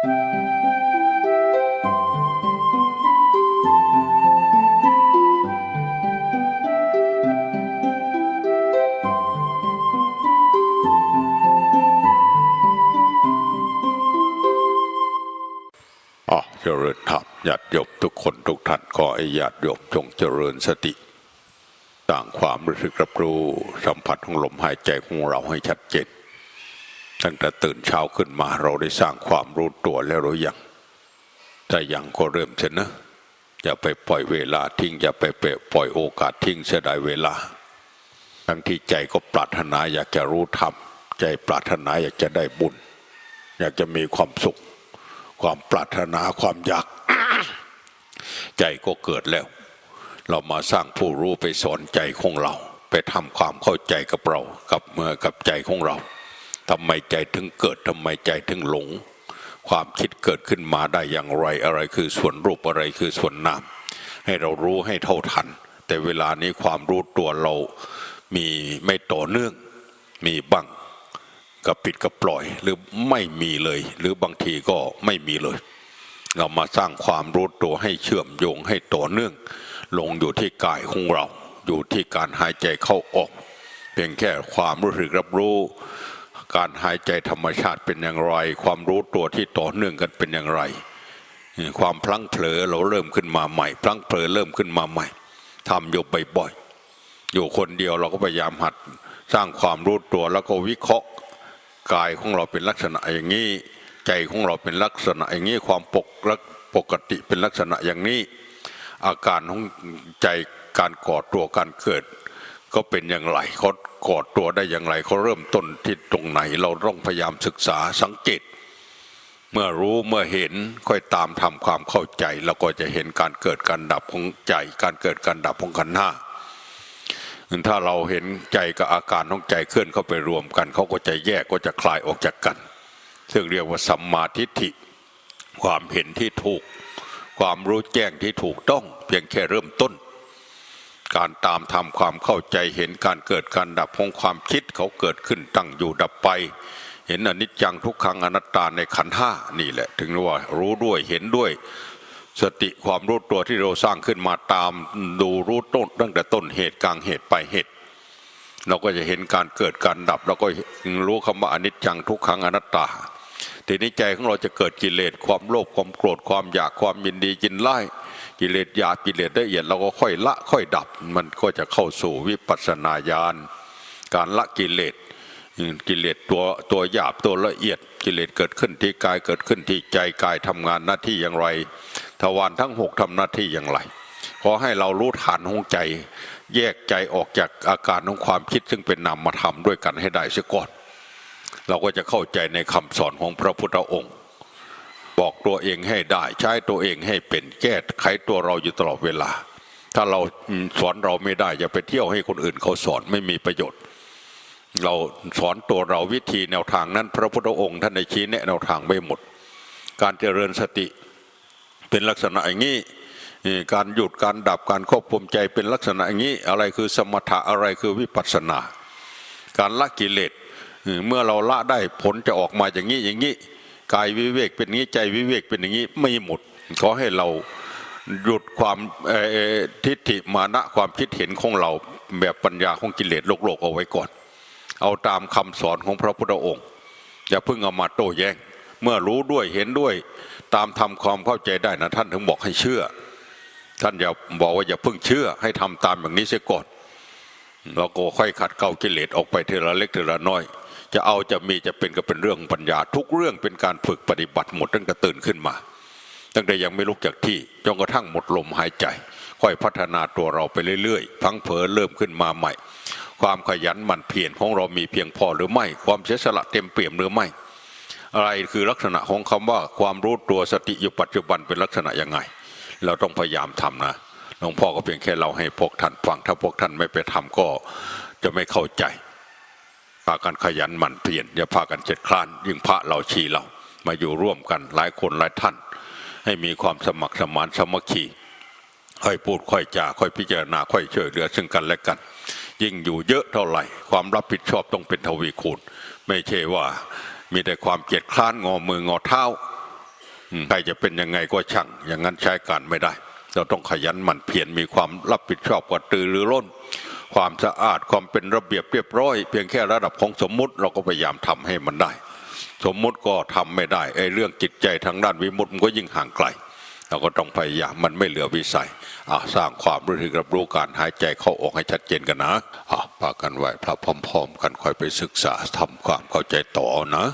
อ๋อเจริญธรรมญาติโยมทุกคนทุกท่านขอให้ญาติโยมจงเจริญสติ ต่างความรู้สึกรับรู้สัมผัสของลมหายใจของเราให้ชัดเจน ตั้งแต่ตื่นเช้าขึ้นมาเราได้สร้างความรู้ตัวแล้วหรือยังถ้ายังก็เริ่มเถอะนะอย่าไปปล่อยเวลาทิ้งอย่าไปปล่อยโอกาสทิ้งเสียดายเวลา ทั้งที่ใจก็ปรารถนาอยากจะรู้ธรรมใจปรารถนาอยากจะได้บุญ อยากจะมีความสุข ความปรารถนาความอยาก ใจก็เกิดแล้ว เรามาสร้างผู้รู้ไปสอนใจของเรา ไปทำความเข้าใจกับเรา กับเมื่อกับใจของเรา ทำไมใจถึงเกิดทำไมใจถึงหลง ความคิดเกิดขึ้นมาได้อย่างไรอะไรคือส่วนรูปอะไรคือส่วนนามให้เรารู้ให้เท่าทัน แต่เวลานี้ความรู้ตัวเรามีไม่ต่อเนื่องมีบ้างกับปิดกับปล่อยหรือไม่มีเลย หรือบางทีก็ไม่มีเลย เรามาสร้างความรู้ตัวให้เชื่อมโยงให้ต่อเนื่อง ลงอยู่ที่กายของเรา อยู่ที่การหายใจเข้าออก เพียงแค่ความรู้สึกรับรู้ การหายใจธรรมชาติเป็นอย่างไร ความรู้ตัวที่ต่อเนื่องกันเป็นอย่างไร ความพลั้งเผลอเราเริ่มขึ้นมาใหม่ พลั้งเผลอเริ่มขึ้นมาใหม่ทำอยู่บ่อยๆอยู่คนเดียวเราก็พยายามหัดสร้างความรู้ตัวแล้วก็วิเคราะห์กายของเราเป็นลักษณะอย่างนี้ ใจของเราเป็นลักษณะอย่างนี้ความปกปกติเป็นลักษณะอย่างนี้ อาการของใจการก่อตัวการเกิด ก็เป็นอย่างไรเขาก่อตัวได้อย่างไรเขาเริ่มต้นที่ตรงไหน เราต้องพยายามศึกษาสังเกต เมื่อรู้เมื่อเห็นค่อยตามทำความเข้าใจเราก็จะเห็นการเกิดการดับของใจ การเกิดการดับของขันห้าถ้าเราเห็นใจกับอาการของใจเคลื่อนเข้าไปรวมกันเขาก็จะแยกก็จะคลายออกจากกัน ซึ่งเรียกว่าสัมมาทิฏฐิ ความเห็นที่ถูก ความรู้แจ้งที่ถูกต้องเพียงแค่เริ่มต้น การตามทำความเข้าใจเห็นการเกิดการดับของความคิดเขาเกิดขึ้นตั้งอยู่ดับไป เห็นอนิจจังทุกขังอนัตตาในขันห้านี่แหละ ถึงว่ารู้ด้วยเห็นด้วย สติความรู้ตัวที่เราสร้างขึ้นมาตามดูรู้ต้นตั้งแต่ต้นเหตุกลางเหตุไปเหตุเราก็จะเห็นการเกิดการดับเราก็รู้คำว่าอนิจจังทุกขังอนัตตา ทีนี้ใจของเราจะเกิดกิเลสความโลภความโกรธความอยากความยินดียินไล่กิเลสหยาบกิเลสละเอียดเราก็ค่อยละค่อยดับ มันก็จะเข้าสู่วิปัสสนาญาณการละกิเลสกิเลสตัวตัวหยาบตัวละเอียดกิเลสเกิดขึ้นที่กายเกิดขึ้นที่ใจกายทำงานหน้าที่อย่างไรทวารทั้งหกทำหน้าที่อย่างไรขอให้เรารู้ฐานของใจ แยกใจออกจากอาการของความคิดซึ่งเป็นนามธรรมด้วยกันให้ได้เสียก่อน เราก็จะเข้าใจในคำสอนของพระพุทธองค์ บอกตัวเองให้ได้ใช้ตัวเองให้เป็นแก้ไขตัวเราอยู่ตลอดเวลา ถ้าเราสอนเราไม่ได้อย่าไปเที่ยวให้คนอื่นเขาสอนไม่มีประโยชน์ เราสอนตัวเราวิธีแนวทางนั้น พระพุทธองค์ท่านในชี้แนะแนวทางไม่หมด การเจริญสติเป็นลักษณะอย่างนี้การหยุดการดับการควบคุมใจเป็นลักษณะอย่างนี้อะไรคือสมถะอะไรคือวิปัสสนา การละกิเลส เมื่อเราละได้ผลจะออกมาอย่างนี้อย่างนี้กายวิเวกเป็นอย่างนี้ใจวิเวกเป็นอย่างนี้ไม่หมดขอให้เราหยุดความทิฏฐิมานะความคิดเห็นของเราแบบปัญญาของกิเลสโลกโลกเอาไว้ก่อน เอาตามคำสอนของพระพุทธองค์ อย่าเพิ่งเอามาโต้แย้ง เมื่อรู้ด้วยเห็นด้วย ตามทำความเข้าใจได้นะท่านถึงบอกให้เชื่อ ท่านอย่าบอกว่าอย่าเพิ่งเชื่อให้ทำตามอย่างนี้เสียก่อนเราก็ค่อยขัดเกลากิเลสออกไปเทละเล็กเทละน้อย จะเอาจะมีจะเป็นก็เป็นเรื่องปัญญา ทุกเรื่องเป็นการฝึกปฏิบัติหมดตั้งแต่ตื่นขึ้นมา ตั้งแต่ยังไม่ลุกจากที่จนกระทั่งหมดลมหายใจ ค่อยพัฒนาตัวเราไปเรื่อยๆ พังเผลอเริ่มขึ้นมาใหม่ ความขยันหมั่นเพียรของเรามีเพียงพอหรือไม่ ความเสียสละเต็มเปี่ยมหรือไม่ อะไรคือลักษณะของคำว่าความรู้ตัวสติอยู่ปัจจุบันเป็นลักษณะยังไง เราต้องพยายามทำนะหลวงพ่อก็เพียงแค่เราให้พวกท่านฟังถ้าพวกท่านไม่ไปทำก็จะไม่เข้าใจ พากันขยันหมั่นเพียรอย่าพากันเจ็ดคลาน ยิ่งพระเราชีเรา มาอยู่ร่วมกันหลายคนหลายท่าน ให้มีความสมัครสมานสมัคคีค่อยพูดค่อยจาค่อยพิจารณาค่อยช่วยเหลือซึ่งกันและกัน ยิ่งอยู่เยอะเท่าไหร่ ความรับผิดชอบต้องเป็นทวีคูณ ไม่ใช่ว่า มีแต่ความเกียจคร้านงอมืองอเท้าใครจะเป็นยังไงก็ช่าง อย่างนั้นใช้การไม่ได้ เราต้องขยันหมั่นเพียรมีความรับผิดชอบกว่าตือรือร้น ความสะอาดความเป็นระเบียบเรียบร้อย เพียงแค่ระดับของสมมุติเราก็พยายามทำให้มันได้ สมมุติก็ทำไม่ได้ไอ้เรื่องจิตใจทางด้านวิมุตติมันก็ยิ่งห่างไกลเราก็ต้องพยายามมันไม่เหลือวิสัยสร้างความรู้สึกรับรู้การหายใจเข้าออกให้ชัดเจนกันนะอะพากันไหวพระพร้อม ๆ กันค่อยไปศึกษาทำความเข้าใจต่อนะ